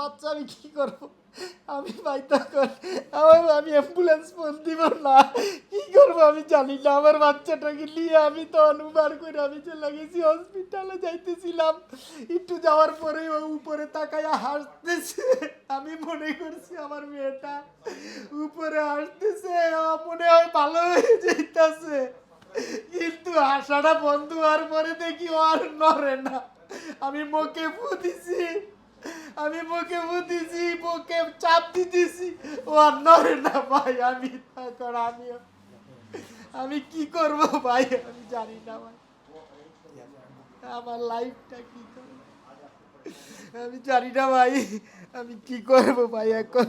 বাচ্চা, আমি কি করব? আমি ভাই তখন আমার আমি অ্যাম্বুলেন্স ফোন দিব না। কি করব আমি জানি না। আমার বাচ্চাটাকে নিয়ে আমি তো অনুবার করে আমি চলে গেছি হসপিটালে যাইতেছিলাম। একটু যাওয়ার পরে ও উপরে তাকাইয়া হাসতেছে। আমি মনে করছি আমার মেয়েটা উপরে হাসতেছে। মনে হয় ভালো হয়ে যাইতেছে। কিন্তু আশাটা বন্ধ হওয়ার পরে দেখি ও আর নড়ে না। আমি মুখে ফুদিছি আমি মুখে ফুদিছি মুখে চাপ দিতেছি ও আর নড়ে না ভাই, আমি তখন আমি আমি কি করব ভাই, আমি জানি না ভাই। আমার লাইফটা কি করব আমি জানি না ভাই, আমি কি করব ভাই এখন?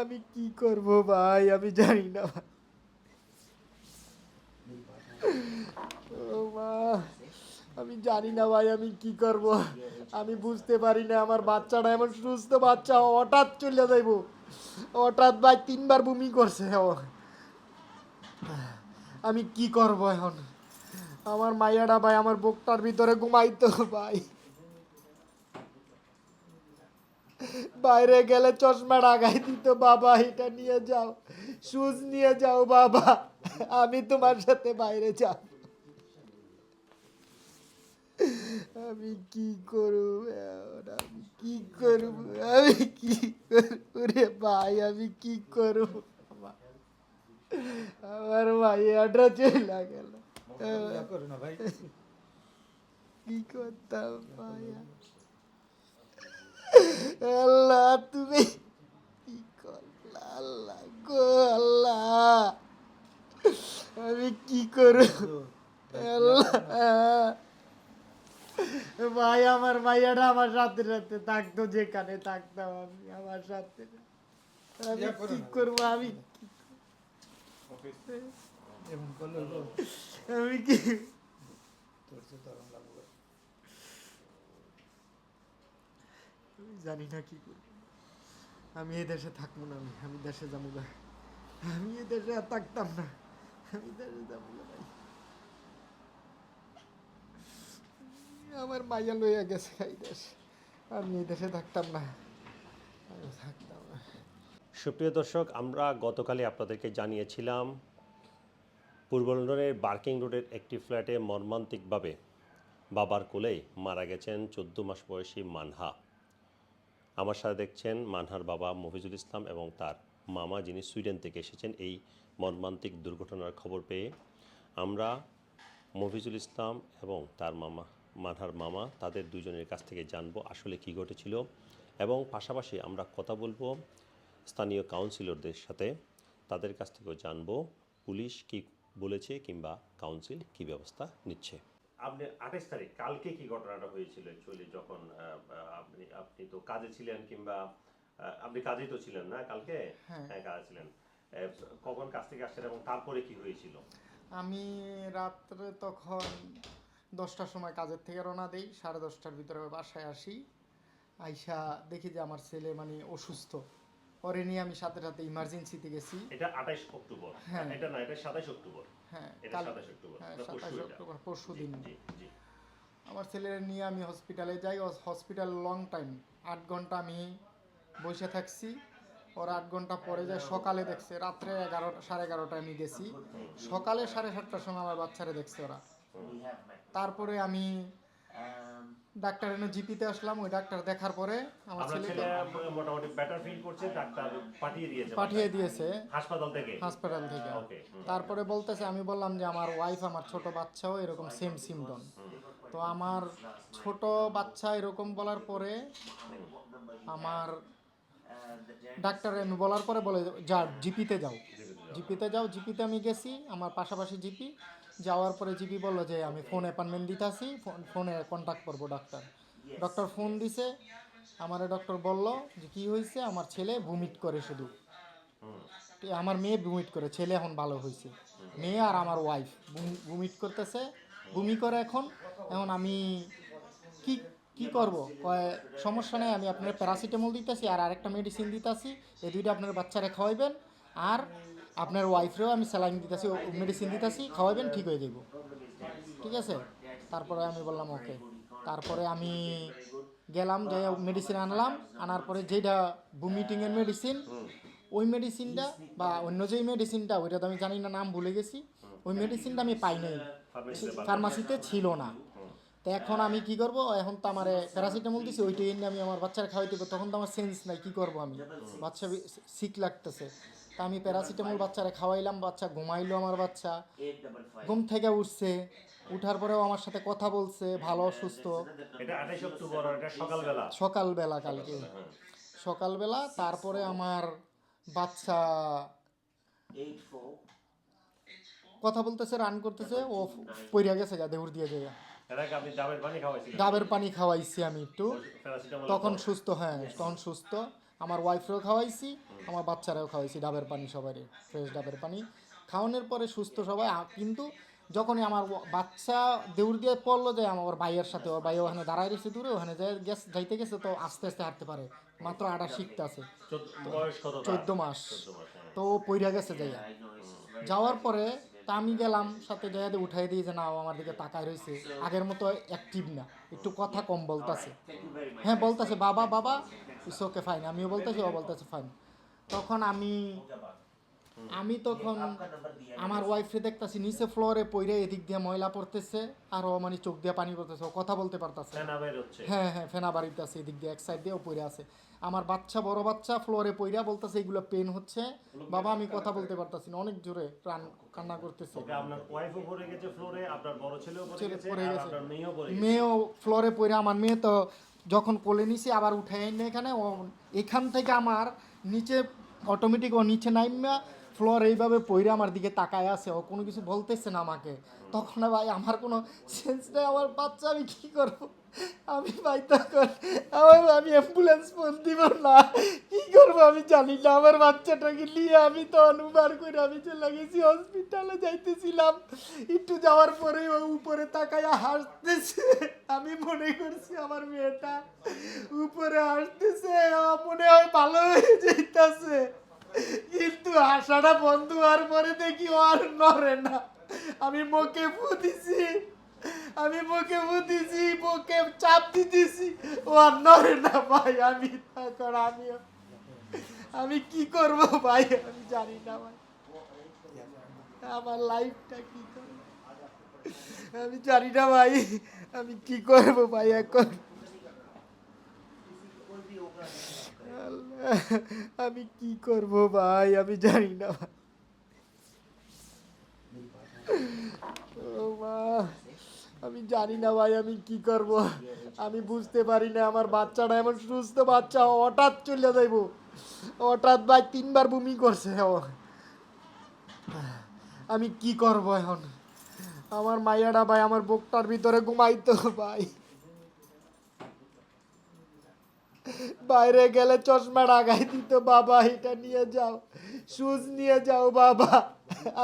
আমি কি করব ভাই, আমি জানি না ভাই। ও মা। আমি জানি না ভাই, আমি কি করব? আমি বুঝতে পারি না, আমার বাচ্চাটা এমন সুস্থ বাচ্চা, হঠাৎ চলে যাইব। হঠাৎ ভাই তিনবার বমি করছে ও। আমি কি করব এখন? আমার মাইয়াটা ভাই আমার বুকটার ভিতরে ঘুমাইতো ভাই। বাইরে গেলে চশমা লাগাই দিত, বাবা, এটা নিয়ে যাও শুজ নিয়ে যাও, বাবা, আমি তোমার সাথে বাইরে যাব। আমি কি করব? আমি কি করব? আমি কি করব? রে ভাই আমি কি করব? আমার মাইয়াটা চলে গেল। ভাই। কি করতাম মায়া আল্লাহ তুমি কি করলা? আল্লাহ গো আল্লাহ। আমি কি করব? আল্লাহ। ভাই আমার মাইয়াটা আমার সাথে সাথে থাকতো যেখানে থাকতাম আমি আমার সাথে। আমি কি করব আমি আমি কি জানি না কি করব। আমি এই দেশে থাকব না আমি আমি দেশে যাব না। আমি এ দেশে আর থাকতাম না। আমি দেশে যাব না ভাই। আমার মাইয়া লইয়া গেছে এই দেশ। দেশে থাকতাম না। থাকতাম না। সুপ্রিয় দর্শক, আমরা গতকালই আপনাদেরকে জানিয়েছিলাম, পূর্ব লন্ডনের বার্কিং রোডের একটি ফ্ল্যাটে মর্মান্তিকভাবে বাবার কোলেই মারা গেছেন চোদ্দ মাস বয়সী মানহা। আমার সাথে দেখছেন মানহার বাবা মফিজুল ইসলাম এবং তার মামা যিনি সুইডেন থেকে এসেছেন এই মর্মান্তিক দুর্ঘটনার খবর পেয়ে। আমরা মফিজুল ইসলাম এবং তার মামা মানহার মামা তাদের দুজনের কাছ থেকে জানব আসলে কি ঘটেছিল এবং পাশাপাশি আমরা কথা বলব স্থানীয় কাউন্সিলরদের সাথে। তাদের কাছ থেকেও জানব পুলিশ কি বলেছে কিংবা কাউন্সিল কি ব্যবস্থা নিচ্ছে। আপনি আঠাশ তারিখ কালকে কি ঘটনাটা হয়েছিল অ্যাকচুয়ালি যখন আপনি আপনি তো কাজে ছিলেন কিংবা আপনি কাজেই তো ছিলেন না কালকে? হ্যাঁ। হ্যাঁ কাজে ছিলেন। কখন কাজ থেকে আসছেন এবং তারপরে কি হয়েছিল? আমি রাত্রে তখন দশটার সময় কাজের থেকে রওনা দিই সাড়ে দশটার ভিতরে বাসায় আসি। আইসা দেখি যে আমার ছেলে মানে অসুস্থ। পরে নিয়ে আমি সাথে সাথে ইমার্জেন্সিতে গেছি। এটা আঠাইশ অক্টোবর। হ্যাঁ। এটা না এটা সাতাইশ অক্টোবর। হ্যাঁ এটা অক্টোবর। হ্যাঁ? অক্টোবর পরশু দিন। জি জি। আমার ছেলে নিয়ে আমি হসপিটালে যাই। হসপিটাল লং টাইম আট ঘণ্টা আমি বসে থাকছি। ওর আট ঘণ্টা পরে যায় সকালে দেখছে। রাত্রে এগারোটা সাড়ে এগারোটায় আমি গেছি। সকালে সাড়ে সাতটার সময় আমার বাচ্চারা দেখছে ওরা। তারপরে আমি ডাক্তার এনে জিপিতে আসলাম ওই ডাক্তার দেখার পরে আমার ছেলে মোটামুটি বেটার ফিল করছে ডাক্তার পাঠিয়ে দিয়েছে পাঠিয়ে দিয়েছে। হাসপাতাল থেকে? হাসপাতাল থেকে। ওকে তারপরে বলতেছে আমি বললাম যে আমার ওয়াইফ আমার ছোট বাচ্চাও এরকম সেম সিমটম তো আমার ছোট বাচ্চা এরকম বলার পরে আমার ডাক্তার আমি বলার পরে বলে যা জিপিতে যাও। জিপিতে যাও। জিপিতে আমি গেছি আমার পাশাপাশি জিপি যাওয়ার পরে জিপি বলল যে আমি ফোন অ্যাপয়েন্টমেন্ট দিতেছি ফোনে কন্ট্যাক্ট করব ডাক্তার ডক্টর ফোন দিছে। আমার ডক্টর বলল যে কি হয়েছে আমার ছেলে ভুমিট করে শুধু। আমার মেয়ে ভুমিট করে ছেলে এখন ভালো হয়েছে মেয়ে আর আমার ওয়াইফ ভুমিট করতেছে। ভূমি করে এখন এখন আমি কি কি করব? কয় সমস্যা নেই আমি আপনার প্যারাসিটামল দিতেছি আর আরেকটা মেডিসিন দিতেছি। এই দুইটা আপনার বাচ্চারা খাওয়াইবেন। আর আপনার ওয়াইফরেও আমি স্যালাইন দিতেছি মেডিসিন দিতেছি খাওয়াবেন ঠিক হয়ে যাব ঠিক আছে? তারপরে আমি বললাম ওকে তারপরে আমি গেলাম যে মেডিসিন আনলাম আনার পরে যেটা বুমিটিংয়ের মেডিসিন ওই মেডিসিনটা বা অন্য যেই মেডিসিনটা ওইটা তো আমি জানি না নাম ভুলে গেছি ওই মেডিসিনটা আমি পাই নাই। ফার্মাসিতে ছিল না। তো এখন আমি কি করব? এখন তো আমার প্যারাসিটামল দিছি ওইটা এনে আমি আমার বাচ্চারা হবে, তখন তো আমার সেন্স নাই কি করব আমি? বাচ্চা সিক লাগতেছে। তা আমি প্যারাসিটামল বাচ্চারা খাওয়াইলাম বাচ্চা ঘুমাইলো আমার বাচ্চা। ঘুম থেকে উঠছে উঠার পরেও আমার সাথে কথা বলছে ভালো সুস্থ এটা আঠাশ অক্টোবর আর এটা সকালবেলা। কালকে। সকালবেলা তারপরে আমার বাচ্চা কথা বলতেছে রান করতেছে ও পইরা গেছে গা দেউর দিয়ে যায় ডাবের পানি খাওয়াইছি আমি একটু। তখন সুস্থ হ্যাঁ তখন সুস্থ। আমার ওয়াইফরেও খাওয়াইছি আমার বাচ্চারাও খাওয়াইছি ডাবের পানি সবারই ফ্রেশ ডাবের পানি। খাওয়ানোর পরে সুস্থ সবাই কিন্তু যখনই আমার বাচ্চা দেউর দিয়ে পড়ল যে আমার ভাইয়ের সাথে ওর ভাই ওখানে দাঁড়ায় রয়েছে দূরে ওখানে যাই গেছ যাইতে গেছে তো আস্তে আস্তে হাঁটতে পারে। মাত্র আটা শিখতে আছে? চোদ্দ মাস। হ্যাঁ। তো ও পইরা গেছে যাইয়া। যাওয়ার পরে তা আমি গেলাম সাথে যাইয়া উঠাই দিই যে না ও আমার দিকে তাকায় রয়েছে। আগের মতো অ্যাক্টিভ না। একটু কথা কম বলতাছে। হ্যাঁ বলতেছে বাবা বাবা ইটস ওকে ফাইন আমিও বলতেছি ও বলতেছে ফাইন তখন আমি আমি তখন আমার ওয়াইফে দেখতাছি নিচে ফ্লোরে পইরে এদিক দিয়ে ময়লা পড়তেছে আর ও মানে চোখ দিয়ে পানি পড়তেছে ও কথা বলতে পারতেছে হ্যাঁ হ্যাঁ ফেনা বাড়িতে আছে এদিক দিয়ে এক সাইড দিয়েও পড়ে আছে। আমার বাচ্চা বড় বাচ্চা ফ্লোরে পইরা বলতেছে এগুলো পেন হচ্ছে। বাবা আমি কথা বলতে পারতাছি না অনেক জোরে প্রাণ কান্না করতেছে। আপনার ওয়াইফও পড়ে গেছে ফ্লোরে আপনার বড় ছেলেও পড়ে গেছে মেয়েও ফ্লোরে পড়ে আমার মেয়ে তো যখন কোলে নিছি, আবার উঠে এনে এখানে, ও এখান থেকে আমার নিচে অটোমেটিক ও নিচে নাইমা ফ্লোর এইভাবে পইরে আমার দিকে তাকায় আছে, ও কোনো কিছু বলতেছে না আমাকে। তখন ভাই আমার কোনো সেন্স নেই, আমার বাচ্চা আমি কী করব? আমি ভাই তখন আমার আমি অ্যাম্বুলেন্স ফোন দিব না। কি করব আমি জানি না। আমার বাচ্চাটাকে নিয়ে আমি তো অনুবার করে আমি চলে গেছি হসপিটালে যাইতেছিলাম। একটু যাওয়ার পরে ও উপরে তাকায়া হাসতেছে। আমি মনে করছি আমার মেয়েটা উপরে হাসতেছে। মনে হয় ভালো হয়ে যাইতাছে। কিন্তু হাসাটা বন্ধ হওয়ার পরে দেখি ও আর নড়ে না। আমি মুখে ফুদিছি আমি মুখে ফুদিছি মুখে চাপ দিতেছি। ও আর না ভাই, আমি তখন আমি আমি কি করব ভাই, আমি জানি না ভাই। আমার লাইফটা কি করব আমি জানি না ভাই, আমি কি করব ভাই এখন? আমি কি করব ভাই, আমি জানি না ভাই। ও মা। আমি জানি না ভাই, আমি কি করব? আমি বুঝতে পারি না, আমার বাচ্চাটা এমন সুস্থ বাচ্চা, হঠাৎ চলে যাইব। হঠাৎ ভাই তিনবার বমি করছে ও আমি কি করব এখন? আমার মাইয়াটা ভাই, আমার বুকটার ভিতরে ঘুমাইতো ভাই। বাইরে গেলে চশমা লাগাই দিত, বাবা, এটা নিয়ে যাও শুজ নিয়ে যাও, বাবা।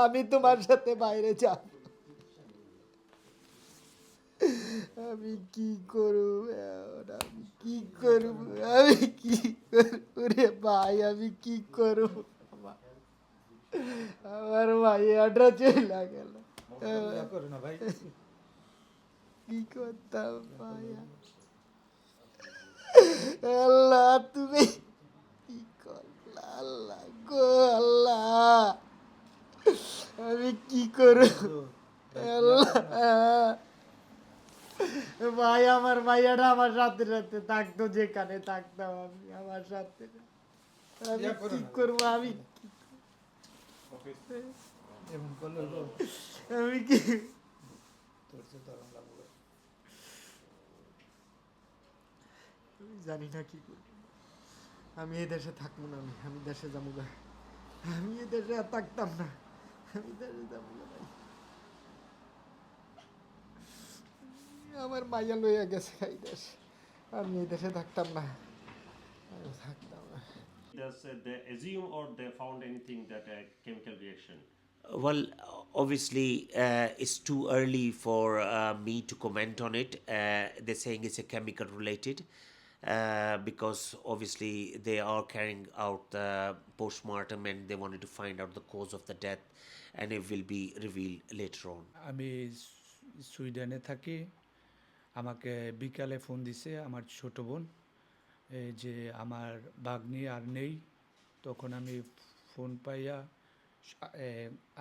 আমি তোমার সাথে বাইরে যাব। আমি কি করব? আমি কি করব? আমি কি করব? রে ভাই আমি কি করব? আমার ভাইয়াটা চলে গেল। ভাই কি করতাম ভাইয়া আল্লাহ তুমি কি করলা? আল্লাহ গো আল্লাহ। আমি কি করব? আল্লাহ। ভাই আমার ভাইয়াটা আমার সাথে সাথে থাকতো যেখানে থাকতাম আমি আমার সাথে। আমি কি করব আমি হইবো? আমি কি জানি না কি করব। আমি এই দেশে থাকব না আমি আমি দেশে যাব না। আমি এই দেশে আর থাকতাম না। আমি দেশে যাব না আমার মাইয়া লইয়া গেছে এই দেশ আমি এই দেশে থাকতাম না আমি থাকতাম না Does uh, they assume or they found anything that a chemical reaction? Well, obviously, uh, it's too early for uh, me to comment on it. Uh, they're saying it's a chemical related uh, because obviously they are carrying out the postmortem and they wanted to find out the cause of the death, and it will be revealed later on. আমি সু- সুইডেনে থাকি আমাকে বিকালে phone দিছে আমার ছোট বোন যে আমার বাগনি আর নেই। তখন আমি ফোন পাইয়া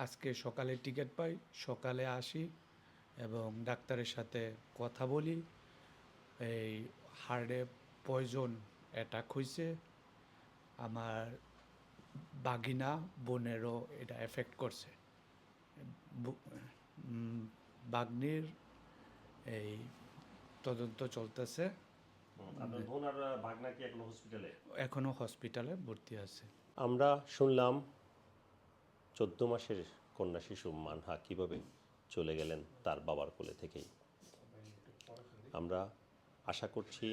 আজকে সকালে টিকিট পাই, সকালে আসি এবং ডাক্তারের সাথে কথা বলি। এই হার্টে পয়জন অ্যাটাক হয়েছে আমার বাগিনা বোনেরও এটা এফেক্ট করছে। বাগ্নির এই তদন্ত চলতেছে। এখন হসপিটালে ভর্তি আছে। আমরা শুনলাম চোদ্দ মাসের কন্যা শিশু মানহা কীভাবে চলে গেলেন তার বাবার কোলে থেকেই। আমরা আশা করছি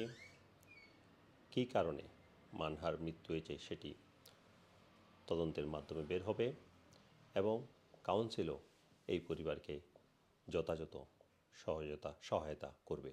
কী কারণে মানহার মৃত্যু হয়েছে সেটি তদন্তের মাধ্যমে বের হবে এবং কাউন্সিলও এই পরিবারকে যথাযথ সহায়তা সহায়তা করবে।